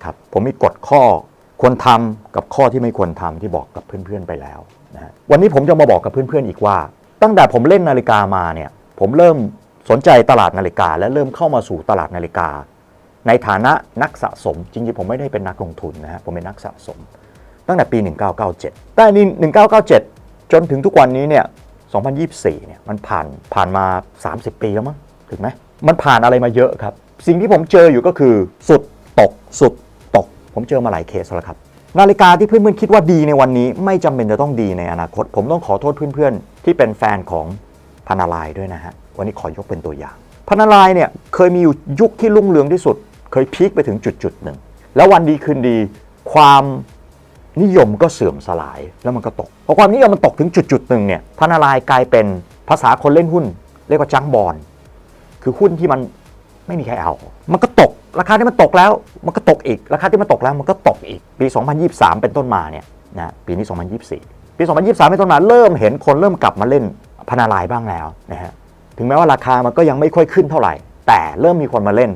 นะครับผมมีกฎข้อควรทำกับข้อที่ไม่ควรทำที่บอกกับเพื่อนๆไปแล้วนะวันนี้ผมจะมาบอกกับเพื่อนๆอีกว่า ตั้งแต่ผมเล่นนาฬิกามาเนี่ยผมเริ่มสนใจตลาดนาฬิกา และเริ่มเข้ามาสู่ตลาดนาฬิกา ในฐานะนักสะสม จริงๆผมไม่ได้เป็นนักลงทุนนะฮะผมเป็นนักสะสม ตั้งแต่ปี 1997 แต่นี่1997 จนถึงทุกวันนี้เนี่ย2024เนี่ยมันผ่านผ่านมา 30 ปีแล้วมั้งถึงไหมมันผ่านอะไรมาเยอะครับ สิ่งที่ผมเจออยู่ก็คือ สุดตกสุด ผมเจอมาหลายเคสแล้วครับ นาฬิกาที่เพื่อนๆคิดว่าดีในวันนี้ ไม่จำเป็นจะต้องดีในอนาคต ผมต้องขอโทษเพื่อนๆ ที่เป็นแฟนของพานาลายด้วยนะฮะวันนี้ขอยกเป็นตัวอย่างพานาลายเนี่ยเคยมีอยู่ยุคที่รุ่งเรืองที่สุด เคยพีคไปถึงจุดจุดๆหนึ่งแล้ววันดีคืนดี ความนิยมก็เสื่อมสลายแล้วมันก็ตกพอความนิยมมันตกถึงจุดจุดๆหนึ่งเนี่ยพานาลายกลายเป็นภาษาคนเล่นหุ้น เรียกว่าจังบอลคือหุ้นที่มัน ไม่มีใครเอา มันก็ตก ราคาที่มันตกแล้ว มันก็ตกอีก ราคาที่มันตกแล้ว มันก็ตกอีก ปี 2023 เป็นต้นมาเนี่ยนะปีนี้ 2024 ปี 2023 เป็นต้นมาเริ่มเห็นคนเริ่มกลับมาเล่นพนาลายบ้างแล้วนะฮะ ถึงแม้ว่าราคามันก็ยังไม่ค่อยขึ้นเท่าไหร่ แต่เริ่มมีคนมาเล่น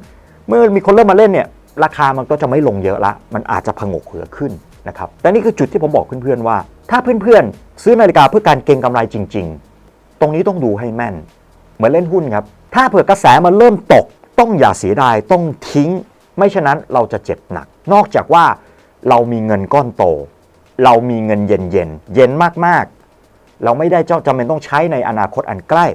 เมื่อมีคนเริ่มมาเล่นเนี่ย ราคามันก็จะไม่ลงเยอะละ มันอาจจะผงกเหือขึ้นนะครับ แต่นี่คือจุดที่ผมบอกเพื่อนๆว่า ถ้าเพื่อนๆซื้อนาฬิกาเพื่อการเก็งกำไรจริง ๆ ตรงนี้ต้องดูให้แม่น เหมือนเล่นหุ้นครับ ถ้าเผื่อกระแสมันเริ่มตก ต้องอย่าเสียดายต้องทิ้ง ไม่ฉะนั้นเราจะเจ็บหนัก นอกจากว่าเรามีเงินก้อนโต เรามีเงินเย็นเย็นเย็นมากๆ เราไม่ได้เจ้าจำเป็นต้องใช้ในอนาคตอันใกล้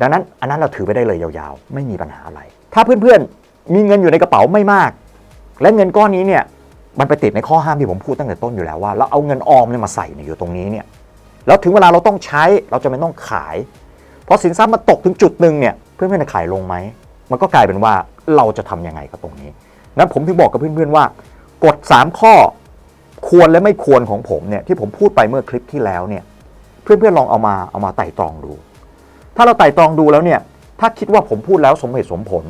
ดังนั้นอันนั้นเราถือไปได้เลยยาวๆ ไม่มีปัญหาอะไร ถ้าเพื่อนๆมีเงินอยู่ในกระเป๋าไม่มาก และเงินก้อนนี้เนี่ยมันไปติดในข้อห้ามที่ผมพูดตั้งแต่ต้นอยู่แล้วว่าเราเอาเงินออมเนี่ยมาใส่ยอยู่ตรงนี้เนี่ยแล้วถึงเวลาเราต้องใช้เราจะไม่ต้องขาย เพอสินทรัพย์มันตกถึงจุดหนึ่งเนี่ยเพื่อนๆจะขายลงไหม มันก็กลายเป็นว่าเราจะทำยังไงกับตรงนี้นั้นผมถึงบอกกับเพื่อนๆว่ากฎ3ข้อควรและไม่ควรของผมเนี่ยที่ผมพูดไปเมื่อคลิปที่แล้วเนี่ยเพื่อนๆลองเอามาเอามาไต่ตรองดู ถ้าเราไต่ตรองดูแล้วเนี่ยถ้าคิดว่าผมพูดแล้วสมเหตุสมผล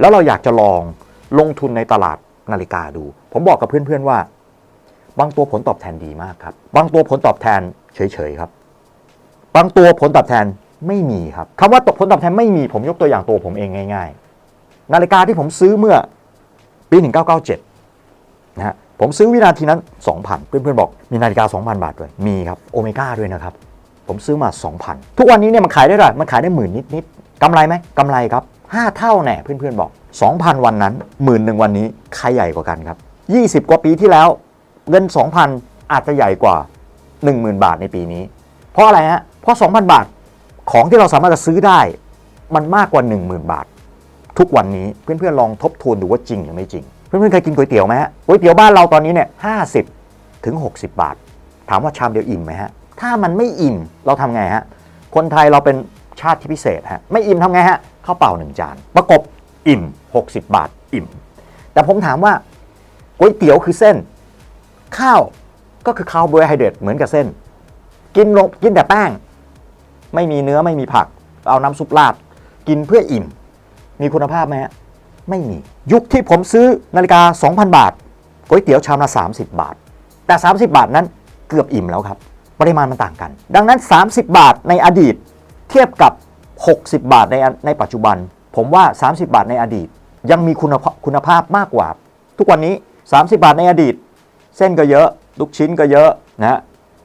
แล้วเราอยากจะลองลงทุนในตลาดนาฬิกาดู ผมบอกกับเพื่อนๆว่า บางตัวผลตอบแทนดีมากครับ บางตัวผลตอบแทนเฉยๆครับ บางตัวผลตอบแทน ไม่มีครับคำว่าตกผลตอบแทนไม่มีผมยกตัวอย่างตัวผมเองง่าย ๆ นาฬิกาที่ผมซื้อเมื่อปี 1997 นะฮะผมซื้อวินาทีนั้น 2,000 เพื่อนๆบอกมีนาฬิกา 2,000 บาทด้วยมีครับโอเมก้าด้วยนะครับ ผมซื้อมา 2,000 ทุกวันนี้เนี่ยมันขายได้ไรมันขายได้หมื่นนิดๆกำไรไหมกำไรครับ 5 เท่าแน่เพื่อนๆบอก 2,000 วันนั้นหมื่นหนึ่งวันนี้ใครใหญ่กว่ากันครับ 20 กว่าปีที่แล้วเงิน 2,000 อาจจะใหญ่กว่า 10,000 บาทในปีนี้ เพราะอะไรฮะเพราะ 2,000 บาท ของที่เราสามารถจะซื้อได้ มันมากกว่า 10,000 บาท ทุกวันนี้เพื่อนๆลองทบทวนดูว่าจริงหรือไม่จริง เพื่อนๆเคยกินก๋วยเตี๋ยวไหมฮะก๋วยเตี๋ยวบ้านเราตอนนี้เนี่ยห้าสิบถึง 60 บาท ถามว่าชามเดียวอิ่มไหมฮะถ้ามันไม่อิ่มเราทำไงฮะคนไทยเราเป็นชาติที่พิเศษฮะไม่อิ่มทำไงฮะข้าวเปล่าหนึ่งจาน ประกบอิ่ม 60 บาทอิ่ม แต่ผมถามว่าก๋วยเตี๋ยวคือเส้น ข้าวก็คือคาร์โบไฮเดรตเหมือนกับเส้น กินลงกินแต่แป้ง ไม่มีเนื้อไม่มีผัก เอาน้ำซุปราด กินเพื่ออิ่ม มีคุณภาพไหมฮะไม่มี ยุคที่ผมซื้อนาฬิกา 2,000 บาทก๋วยเตี๋ยวชามละ 30 บาท แต่ 30 บาทนั้นเกือบอิ่มแล้วครับ ปริมาณมันต่างกัน ดังนั้น 30 บาทในอดีต เทียบกับ 60 บาทในในปัจจุบัน ผมว่า 30 บาทในอดีต ยังมีคุณคุณภาพมากกว่า ทุกวันนี้ 30 บาทในอดีต เส้นก็เยอะ ลูกชิ้นก็เยอะนะ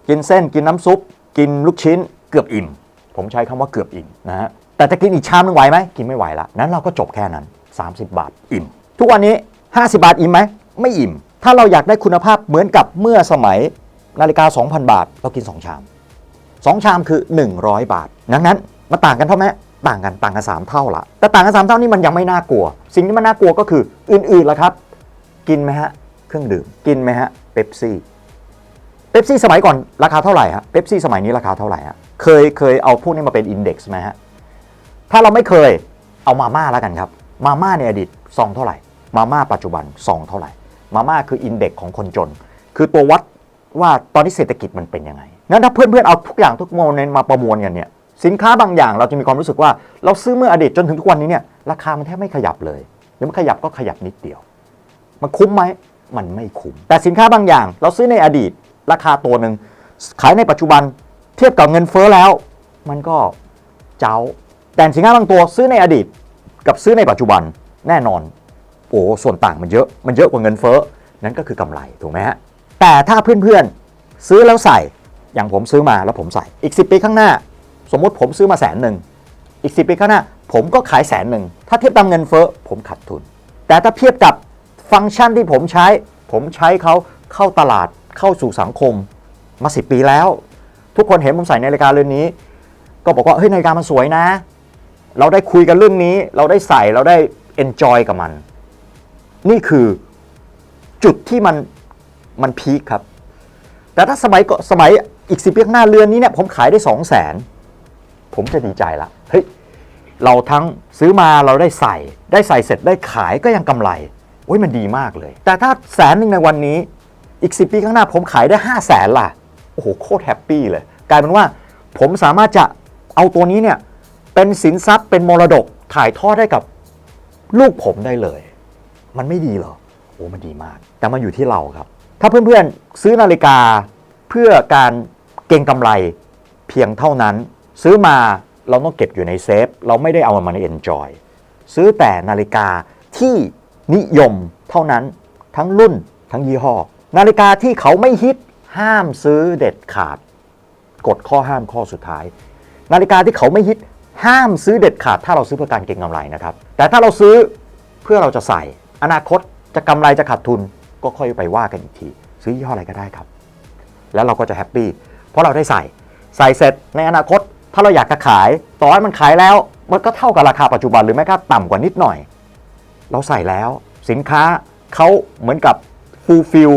กินเส้นกินน้ำซุป กินลูกชิ้นเกือบอิ่ม ผมใช้คำว่าเกือบอิ่มนะฮะแต่จะกินอีกชามนึงไหวไหมกินไม่ไหวละนั้นเราก็จบแค่นั้น 30 บาทอิ่ม ทุกวันนี้ 50 บาทอิ่มไหมไม่อิ่ม ถ้าเราอยากได้คุณภาพเหมือนกับเมื่อสมัยนาฬิกา 2,000 บาท เรากิน 2 ชาม 2 ชามคือ 100 บาท ดังนั้นมาต่างกันเท่าไหมต่างกันต่างกัน 3 เท่าละแต่ต่างกัน 3 เท่านี่มันยังไม่น่ากลัว สิ่งที่มันน่ากลัวก็คืออื่นๆล่ะครับ กินไหมฮะ เครื่องดื่ม กินไหมฮะเป๊ปซี่ ป๊ปซี่สมัยก่อนราคาเท่าไหร่ฮะเป๊ปซี่สมัยนี้ราคาเท่าไหร่ฮะเคยเคยเอาพวกนี้มาเป็นอินเด็กซ์ไหมฮะถ้าเราไม่เคยเอามาม่าแล้วกันครับ มาม่าในอดีตซองเท่าไหร่ มาม่าปัจจุบันซองเท่าไหร่ มาม่าคืออินเด็กซ์ของคนจน คือตัววัดว่าตอนนี้เศรษฐกิจมันเป็นยังไงงั้นถ้าเพื่อนๆเอาทุกอย่างทุกโมเมนต์มาประมวลกันเนี่ยสินค้าบางอย่างเราจะมีความรู้สึกว่าเราซื้อเมื่ออดีตจนถึงทุกวันนี้เนี่ยราคามันแทบไม่ขยับเลยหรือมันขยับก็ขยับนิดเดียว มันคุ้มไหมมันไม่คุ้มแต่สินค้าบางอย่าง เราซื้อในอดีต ราคาตัวหนึ่งขายในปัจจุบันเทียบกับเงินเฟ้อแล้ว มันก็เจ้า แต่สินค้าบางตัวซื้อในอดีต กับซื้อในปัจจุบันแน่นอนโอ้ส่วนต่างมันเยอะมันเยอะกว่าเงินเฟ้อนั่นก็คือกำไรถูกไหมฮะแต่ถ้าเพื่อนๆซื้อแล้วใส่อย่างผมซื้อมาแล้วผมใส่อีก 10 ปีข้างหน้า สมมติผมซื้อมาแสนหนึ่งอีก 10 ปีข้างหน้า ผมก็ขายแสนหนึ่งถ้าเทียบตามเงินเฟ้อผมขาดทุน แต่ถ้าเทียบกับฟังก์ชันที่ผมใช้ ผมใช้เขาเข้าตลาด เข้าสู่สังคมมา 10 ปีแล้ว ทุกคนเห็นผมใส่นาฬิกาเรือนนี้ ก็บอกว่าเฮ้ยนาฬิกามันสวยนะ เราได้คุยกันเรื่องนี้ เราได้ใส่เราได้ enjoy กับมัน นี่คือจุดที่มันมันพีคครับ แต่ถ้าสมัยก่อนสมัยอีกสิบปีข้างหน้าเรือนนี้เนี่ยผมขายได้สองแสนผมจะดีใจละเฮ้ยเราทั้งซื้อมาเราได้ใส่ ได้ใส่เสร็จได้ขายก็ยังกำไรโอ้ยมันดีมากเลย แต่ถ้าแสนหนึ่งในวันนี้ อีก 10 ปีข้างหน้าผมขายได้ 5 0 0แสนล่ะ โอ้โห โคตรแฮปปี้เลย กลายเป็นว่าผมสามารถจะเอาตัวนี้เนี่ยเป็นสินทรัพย์เป็นมรดกถ่ายทอดให้กับลูกผมได้เลย มันไม่ดีเหรอ โอ้มันดีมาก แต่มันอยู่ที่เราครับ ถ้าเพื่อนๆซื้อนาฬิกาเพื่อการเก็งกำไรเพียงเท่านั้น ซื้อมาเราต้องเก็บอยู่ในเซฟ เราไม่ได้เอามันมาเอนจอยซื้อแต่นาฬิกาที่นิยมเท่านั้นทั้งรุ่นทั้งยี่ห้อ นาฬิกาที่เขาไม่ฮิตห้ามซื้อเด็ดขาดกฎข้อห้ามข้อสุดท้าย นาฬิกาที่เขาไม่ฮิตห้ามซื้อเด็ดขาด ถ้าเราซื้อเพื่อการเก็งกำไรนะครับ แต่ถ้าเราซื้อเพื่อเราจะใส่ อนาคตจะกำไรจะขาดทุนก็ค่อยไปว่ากันอีกที ซื้อยี่ห้ออะไรก็ได้ครับ แล้วเราก็จะแฮปปี้เพราะเราได้ใส่ ใส่เสร็จในอนาคต ถ้าเราอยากจะขาย ต่อให้มันขายแล้ว มันก็เท่ากับราคาปัจจุบันหรือไม่ก็ต่ำกว่านิดหน่อย เราใส่แล้ว สินค้าเขาเหมือนกับฟูลฟิล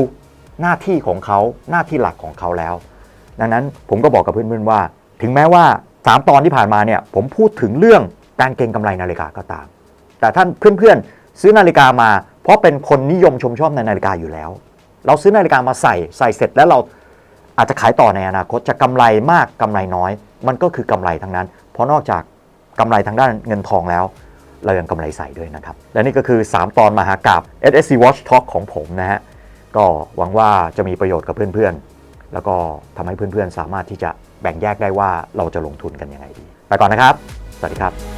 หน้าที่ของเขาหน้าที่หลักของเขาแล้ว ดังนั้นผมก็บอกกับเพื่อนๆว่า ถึงแม้ว่า 3 ตอนที่ผ่านมาเนี่ยผมพูดถึงเรื่องการเก็งกำไรนาฬิกาก็ตาม แต่ท่านเพื่อนๆ ซื้อนาฬิกามา เพราะเป็นคนนิยมชมชอบในนาฬิกาอยู่แล้ว เราซื้อนาฬิกามาใส่ใส่เสร็จแล้วเราอาจจะขายต่อในอนาคตจะกำไรมากกำไรน้อย มันก็คือกำไรทั้งนั้น เพราะนอกจากกำไรทางด้านเงินทองแล้ว เรายังกำไรใส่ด้วยนะครับ และนี่ก็คือ 3 ตอนมหากราบ SSC Watch Talk ของผมนะฮะ ก็หวังว่าจะมีประโยชน์กับเพื่อนๆ แล้วก็ทำให้เพื่อนๆ สามารถที่จะแบ่งแยกได้ว่าเราจะลงทุนกันยังไงดี ไปก่อนนะครับ สวัสดีครับ